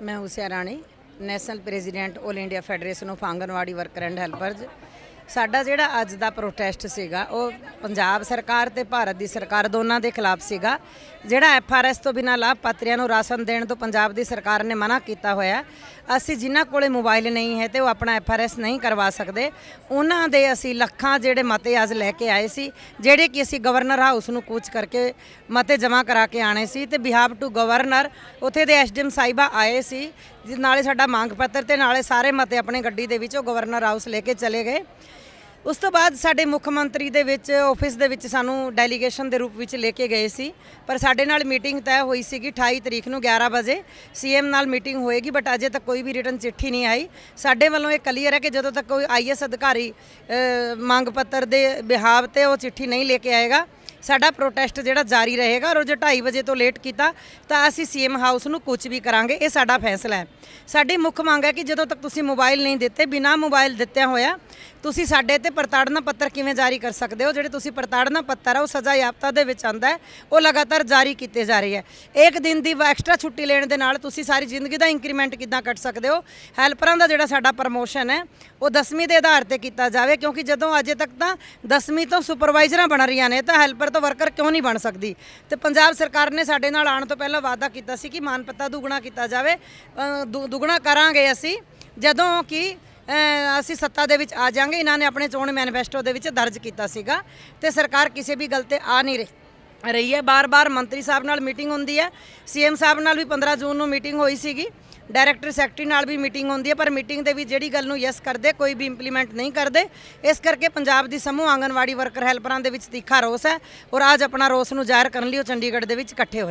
ਮੈਂ Usha Rani national president 올 India federation of Anganwadi worker and helpers. ਸਾਡਾ ਜਿਹੜਾ ਅੱਜ ਦਾ ਪ੍ਰੋਟੈਸਟ ਸੀਗਾ, ਉਹ ਪੰਜਾਬ ਸਰਕਾਰ ਤੇ ਭਾਰਤ ਦੀ ਸਰਕਾਰ ਦੋਨਾਂ ਦੇ ਖਿਲਾਫ ਸੀਗਾ। ਜਿਹੜਾ ਐਫਆਰਐਸ ਤੋਂ ਬਿਨਾਂ ਲਾਭਪਾਤਰੀਆਂ ਨੂੰ ਰਾਸ਼ਨ ਦੇਣ ਤੋਂ ਪੰਜਾਬ ਦੀ ਸਰਕਾਰ ਨੇ ਮਨਾ ਕੀਤਾ ਹੋਇਆ ਅਸੀਂ ਜਿਨ੍ਹਾਂ ਕੋਲੇ ਮੋਬਾਈਲ ਨਹੀਂ ਹੈ ਤੇ ਉਹ ਆਪਣਾ ਐਫਆਰਐਸ ਨਹੀਂ ਕਰਵਾ ਸਕਦੇ। ਉਹਨਾਂ ਦੇ ਅਸੀਂ ਲੱਖਾਂ ਜਿਹੜੇ ਮਤੇ ਅੱਜ ਲੈ ਕੇ ਆਏ ਸੀ, ਜਿਹੜੇ ਕਿ ਅਸੀਂ ਗਵਰਨਰ ਹਾਊਸ ਨੂੰ ਕੂਚ ਕਰਕੇ ਮਤੇ ਜਮ੍ਹਾਂ ਕਰਾ ਕੇ ਆਣੇ ਸੀ ਤੇ ਬਿਹਾਵ ਟੂ ਗਵਰਨਰ ਉੱਥੇ ਦੇ ਐਸਡੀਐਮ ਸਾਹਿਬਾ ਆਏ ਸੀ ਜਿਸ ਨਾਲੇ ਸਾਡਾ ਮੰਗ ਪੱਤਰ ਤੇ ਨਾਲੇ ਸਾਰੇ ਮਤੇ ਆਪਣੇ ਗੱਡੀ ਦੇ ਵਿੱਚ ਉਹ ਗਵਰਨਰ ਹਾਊਸ ਲੈ ਕੇ ਚਲੇ ਗਏ। ਉਸ ਤੋਂ ਬਾਅਦ ਸਾਡੇ ਮੁੱਖ ਮੰਤਰੀ ਦੇ ਵਿੱਚ ਆਫਿਸ ਦੇ ਵਿੱਚ ਸਾਨੂੰ ਡੈਲੀਗੇਸ਼ਨ ਦੇ ਰੂਪ ਵਿੱਚ ਲੈ ਕੇ ਗਏ ਸੀ। ਪਰ ਸਾਡੇ ਨਾਲ ਮੀਟਿੰਗ ਤੈਅ ਹੋਈ ਸੀਗੀ 28 ਤਰੀਕ ਨੂੰ 11 ਵਜੇ। ਸੀਐਮ ਨਾਲ ਮੀਟਿੰਗ ਹੋਏਗੀ ਬਟ ਅਜੇ ਤੱਕ ਕੋਈ ਵੀ ਰਿਟਨ ਚਿੱਠੀ ਨਹੀਂ ਆਈ। ਸਾਡੇ ਵੱਲੋਂ ਇਹ ਕਲੀਅਰ ਹੈ ਕਿ ਜਦੋਂ ਤੱਕ ਕੋਈ ਆਈਐਸ ਅਧਿਕਾਰੀ ਮੰਗ ਪੱਤਰ ਦੇ ਬਿਹਾਵ ਤੇ ਉਹ ਚਿੱਠੀ ਨਹੀਂ ਲੈ ਕੇ ਆਏਗਾ ਸਾਡਾ ਪ੍ਰੋਟੈਸਟ ਜਿਹੜਾ ਜਾਰੀ ਰਹੇਗਾ ਔਰ ਜੇ 2:30 ਵਜੇ ਤੋਂ ਲੇਟ ਕੀਤਾ, ਤਾਂ ਅਸੀਂ ਸੀਐਮ ਹਾਊਸ ਨੂੰ ਕੁਝ ਵੀ ਕਰਾਂਗੇ, ਇਹ ਸਾਡਾ ਫੈਸਲਾ ਹੈ। ਸਾਡੀ ਮੁੱਖ ਮੰਗ ਹੈ ਕਿ ਜਦੋਂ ਤੱਕ ਤੁਸੀਂ ਮੋਬਾਈਲ ਨਹੀਂ ਦਿੱਤੇ, ਬਿਨਾਂ ਮੋਬਾਈਲ ਦਿੱਤਿਆਂ ਹੋਇਆ, ਤੁਸੀਂ ਸਾਡੇ ਤੇ ਪ੍ਰਤਾੜਨਾ ਪੱਤਰ ਕਿਵੇਂ ਜਾਰੀ ਕਰ ਸਕਦੇ ਹੋ? ਜਿਹੜੇ ਤੁਸੀਂ ਪ੍ਰਤਾੜਨਾ ਪੱਤਰ ਆ, ਉਹ ਸਜ਼ਾ ਯਾਫਤਾ ਦੇ ਵਿੱਚ ਆਂਦਾ ਉਹ ਲਗਾਤਾਰ ਜਾਰੀ ਕੀਤੇ ਜਾ ਰਹੇ ਹੈ। ਇੱਕ ਦਿਨ ਦੀ ਐਕਸਟਰਾ ਛੁੱਟੀ ਲੈਣ ਦੇ ਨਾਲ ਤੁਸੀਂ ਸਾਰੀ ਜ਼ਿੰਦਗੀ ਦਾ ਇੰਕਰੀਮੈਂਟ ਕਿੱਦਾਂ ਕੱਟ ਸਕਦੇ ਹੋ? ਹੈਲਪਰਾਂ ਦਾ ਜਿਹੜਾ ਸਾਡਾ ਪ੍ਰਮੋਸ਼ਨ ਹੈ, ਉਹ 10ਵੀਂ ਦੇ ਆਧਾਰ ਤੇ ਕੀਤਾ ਜਾਵੇ, ਕਿਉਂਕਿ ਜਦੋਂ ਅਜੇ ਤੱਕ ਤਾਂ 10ਵੀਂ ਤੋਂ ਸੁਪਰਵਾਈਜ਼ਰਾਂ ਬਣ ਰਹੀਆਂ ਨੇ, ਤਾਂ ਹੈਲਪਰ ਤੋਂ ਵਰਕਰ ਕਿਉਂ ਨਹੀਂ ਬਣ ਸਕਦੀ? ਤੇ ਪੰਜਾਬ ਸਰਕਾਰ ਨੇ ਸਾਡੇ ਨਾਲ ਆਉਣ ਤੋਂ ਪਹਿਲਾਂ ਵਾਅਦਾ ਕੀਤਾ ਸੀ ਕਿ ਮਾਨ ਪੱਤਾ ਦੁੱਗਣਾ ਕੀਤਾ ਜਾਵੇ। ਦੁ- ਦੁੱਗਣਾ ਕਰਾਂਗੇ ਅਸੀਂ। ਜਦੋਂ ਕਿ ਅਸੀਂ ਸੱਤਾ ਦੇ ਵਿੱਚ ਆ ਜਾਾਂਗੇ, ਇਹਨਾਂ ਨੇ ਆਪਣੇ ਚੋਣ ਮੈਨੀਫੈਸਟੋ ਦੇ ਵਿੱਚ ਦਰਜ ਕੀਤਾ ਸੀਗਾ। ਤੇ ਸਰਕਾਰ ਕਿਸੇ ਵੀ ਗੱਲ ਤੇ ਆ ਨਹੀਂ ਰਹੀ ਰਹੀ ਹੈ। ਬਾਰ-ਬਾਰ ਮੰਤਰੀ ਸਾਹਿਬ ਨਾਲ ਮੀਟਿੰਗ ਹੁੰਦੀ ਹੈ। ਸੀਐਮ ਸਾਹਿਬ ਨਾਲ ਵੀ 15 ਜੂਨ ਨੂੰ ਮੀਟਿੰਗ ਹੋਈ ਸੀਗੀ। ਡਾਇਰੈਕਟਰ ਸੈਕਟਰੀ ਨਾਲ ਵੀ ਮੀਟਿੰਗ ਹੁੰਦੀ ਹੈ, ਪਰ ਮੀਟਿੰਗ ਦੇ ਵਿੱਚ ਜਿਹੜੀ ਗੱਲ ਨੂੰ ਯੈਸ ਕਰਦੇ, ਕੋਈ ਵੀ ਇੰਪਲੀਮੈਂਟ ਨਹੀਂ ਕਰਦੇ। ਇਸ ਕਰਕੇ ਪੰਜਾਬ ਦੀ ਸਮੂਹ ਆਂਗਨਵਾੜੀ ਵਰਕਰ ਹੈਲਪਰਾਂ ਦੇ ਵਿੱਚ ਤਿੱਖਾ ਰੋਸ ਹੈ ਔਰ ਅੱਜ ਆਪਣਾ ਰੋਸ ਨੂੰ ਜ਼ਾਹਿਰ ਕਰਨ ਲਈ ਉਹ ਚੰਡੀਗੜ੍ਹ ਦੇ ਵਿੱਚ ਇਕੱਠੇ ਹੋਏ।